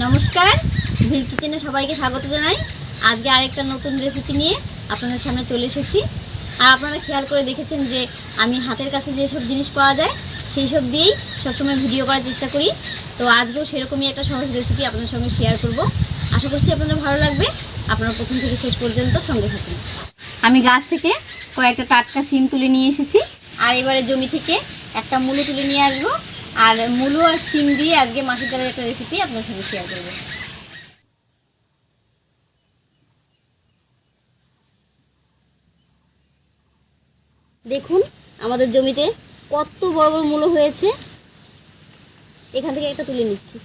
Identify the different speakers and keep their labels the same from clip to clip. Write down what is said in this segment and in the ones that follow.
Speaker 1: নমস্কার, ভিল কিচেনে সবাইকে স্বাগত জানাই। আজকে আরেকটা নতুন রেসিপি নিয়ে আপনাদের সামনে চলে এসেছি। আর আপনারা খেয়াল করে দেখেছেন যে আমি হাতের কাছে যেসব জিনিস পাওয়া যায়, সেই সব দিয়েই সবসময় ভিডিও করার চেষ্টা করি। তো আজকেও সেরকমই একটা সহজ রেসিপি আপনাদের সঙ্গে শেয়ার করব। আশা করছি আপনাদের ভালো লাগবে। আপনারা প্রথম থেকে শেষ পর্যন্ত সঙ্গে থাকুন। আমি গাছ থেকে কয়েকটা টাটকা সিম তুলে নিয়ে এসেছি। আর এবারে জমি থেকে একটা মূলো তুলে নিয়ে আসব। আর মূলো আর শিম দিয়ে আজকে মাছের ডালের একটা রেসিপি আপনার সঙ্গে শেয়ার করব। দেখুন, আমাদের জমিতে কত বড় বড় মূলো হয়েছে। এখান থেকে একটা তুলে নিচ্ছি।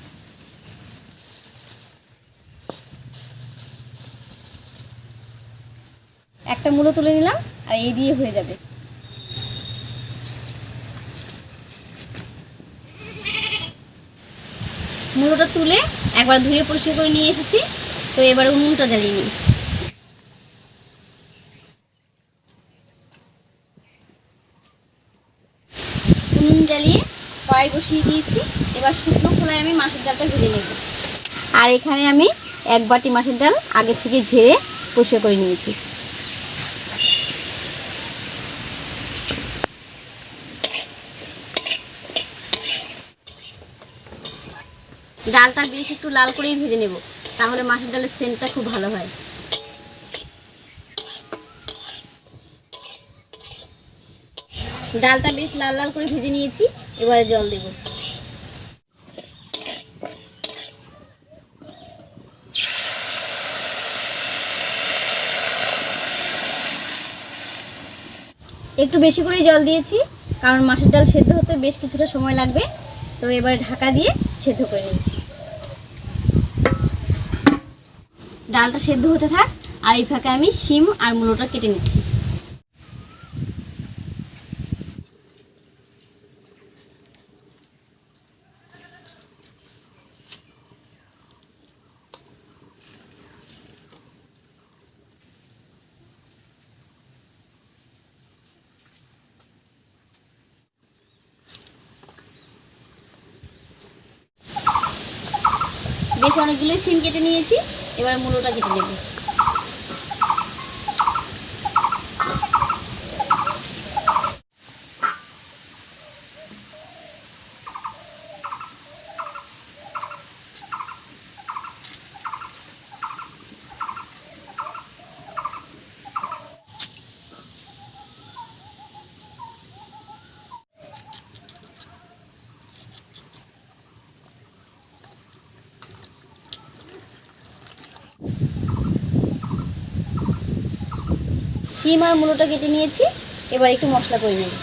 Speaker 1: একটা মূলো তুলে নিলাম, আর এই দিয়ে হয়ে যাবে। মূলোটা তুলে একবার ধুয়ে পরিষ্কার করে নিয়ে এসেছি। তো এবার উনুনটা জ্বালিয়ে নিই। উনুন জ্বালিয়ে কড়াই বসিয়ে দিয়েছি। এবার শুকনো খোলায় আমি মাছের ডালটা ভেজে নেব। আর এখানে আমি এক বাটি মাছের ডাল আগে থেকে ঝেড়ে পরিষ্কার করে নিয়েছি। ডালটা বেশ একটু লাল করেই ভেজে নেব, তাহলে মাছের ডালের সেন্টটা খুব ভালো হয়। ডালটা বেশ লাল লাল করে ভেজে নিয়েছি, এবারে জল দেব। একটু বেশি করেই জল দিয়েছি, কারণ মাছের ডাল সেদ্ধ হতে বেশ কিছুটা সময় লাগবে, তো এবারে ঢাকা দিয়ে সেদ্ধ করে নিচ্ছি ডালটা সেদ্ধ হতে থাক, আর এই ফাঁকে আমি শিম আর মূলোটা কেটে নিচ্ছি। বেশ অনেকগুলো সিম কেটে নিয়েছি। এবার মূলোটা কেটে নেব। শিম আর মূলোটা কেটে নিয়েছি। এবার একটু মশলা করে নেব।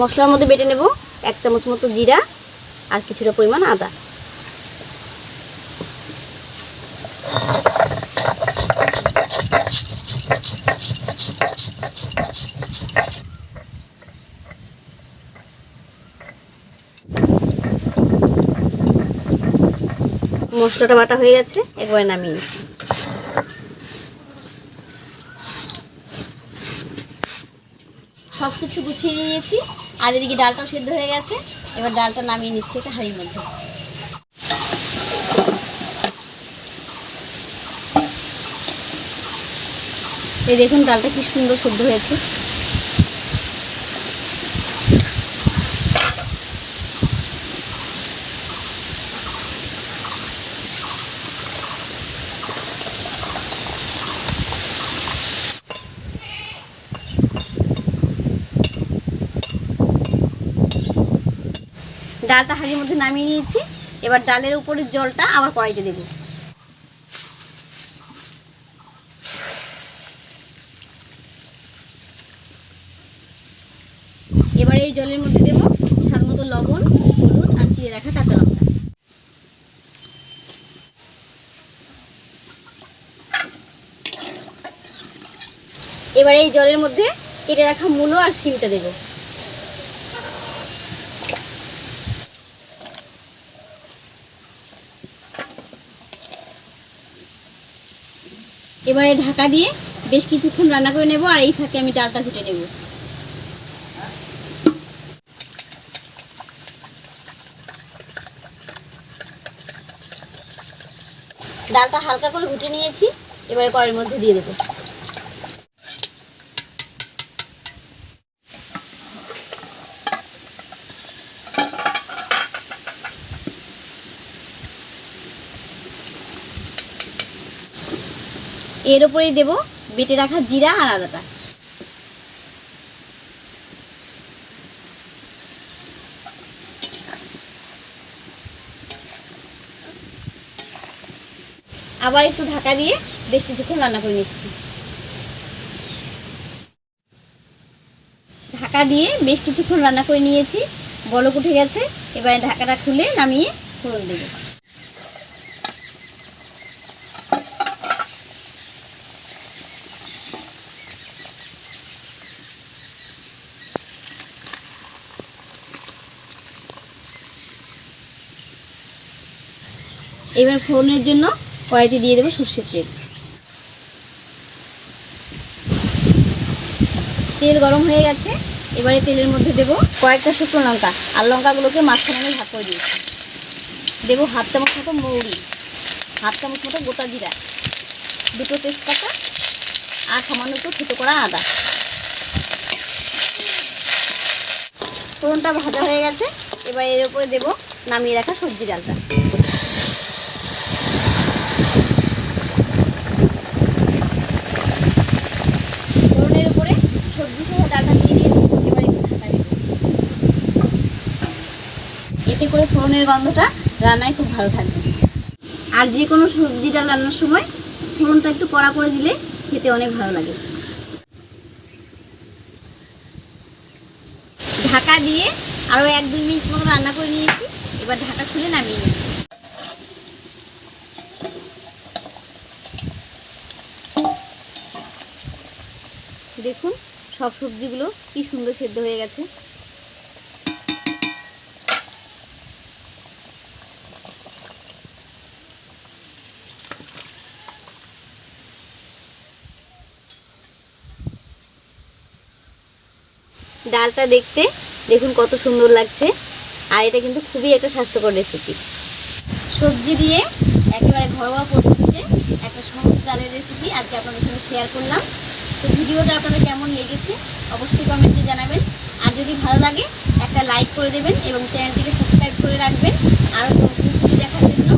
Speaker 1: মশলার মধ্যে বেটে নেব এক চামচ মতো জিরা আর কিছুটা পরিমাণ আদা। মশলাটা বাটা হয়ে গেছে, একবারে নামিয়ে নিচ্ছি। সব কিছু গুছিয়ে নিয়েছি। আর এদিকে ডালটাও সেদ্ধ হয়ে গেছে। এবার ডালটা নামিয়ে নিচ্ছি একটা হাঁড়ির মধ্যে। এই দেখুন ডালটা কি সুন্দর সেদ্ধ হয়েছে। ডালটা হাঁড়ির মধ্যে নামিয়ে নিয়েছি। এবার ডালের উপরের জলটা আবার কড়াইতে দেব। এবার এই জলের মধ্যে দেব স্বাদ মতো লবণ, হলুদ আর চিড়ে রাখা কাঁচা লঙ্কা। এবার এই জলের মধ্যে কেটে রাখা মূলো আর শিমটা দেবো। এবারে ঢাকা দিয়ে বেশ কিছুক্ষণ রান্না করে নেব আর এই ফাঁকে আমি ডালটা ঘুটে নেব। ডালটা হালকা করে ঘুটে নিয়েছি, এবারে কড়ের মধ্যে দিয়ে দেবো। এর উপরেই দেবো বেটে রাখা জিরা আর আদাটা। আবার একটু ঢাকা দিয়ে বেশ কিছুক্ষণ রান্না করে নিচ্ছি। ঢাকা দিয়ে বেশ কিছুক্ষণ রান্না করে নিয়েছি, বলক উঠে গেছে, এবারে ঢাকাটা খুলে নামিয়ে ফোড়ন দেবো এবার ফোড়নের জন্য কড়াইতে দিয়ে দেবো সর্ষের তেল। তেল গরম হয়ে গেছে। এবারে তেলের মধ্যে দেবো কয়েকটা শুকনো লঙ্কা। আর লঙ্কাগুলোকে মাঝখানে আমি ভাগ করে দিয়েছি। দেবো হাফ চামচ মতো মৌরি, হাফ চামচ মতো গোটা জিরা, দুটো তেজপাতা আর সামান্য একটু ছোটো করা আদা। ফোড়নটা ভাজা হয়ে গেছে। এবার এর উপরে দেবো নামিয়ে রাখা সবজি ডালটা ফোড়নের উপরে সবজি সহ ডালটা দিয়ে দিয়েছি এবার একটু ঢাকা দেবো এতে করে ফোড়নের গন্ধটা রান্নায় খুব ভালো থাকবে। আর যে কোনো সবজি ডাল রান্নার সময় ফোড়নটা একটু কড়া করে দিলে খেতে অনেক ভালো লাগে। ঢাকা দিয়ে আরও এক দুই মিনিট মতো রান্না করে নিয়েছি। এবার ঢাকা খুলে নামিয়ে নিয়েছি দেখুন সব সবজিগুলো কি সুন্দর সেদ্ধ হয়ে গেছে। ডালটা দেখতে দেখুন কত সুন্দর লাগছে। আর এটা কিন্তু খুবই একটা স্বাস্থ্যকর রেসিপি সবজি দিয়ে একেবারে ঘরোয়া পদ্ধতিতে একটা সহজ ডালের রেসিপি আজকে আপনাদের সঙ্গে শেয়ার করলাম। তো ভিডিওটা আপনাদের কেমন লেগেছে অবশ্যই কমেন্টে জানাবেন। আর যদি ভালো লাগে, একটা লাইক করে দেবেন এবং চ্যানেলটিকে সাবস্ক্রাইব করে রাখবেন। আরও নতুন দেখার জন্য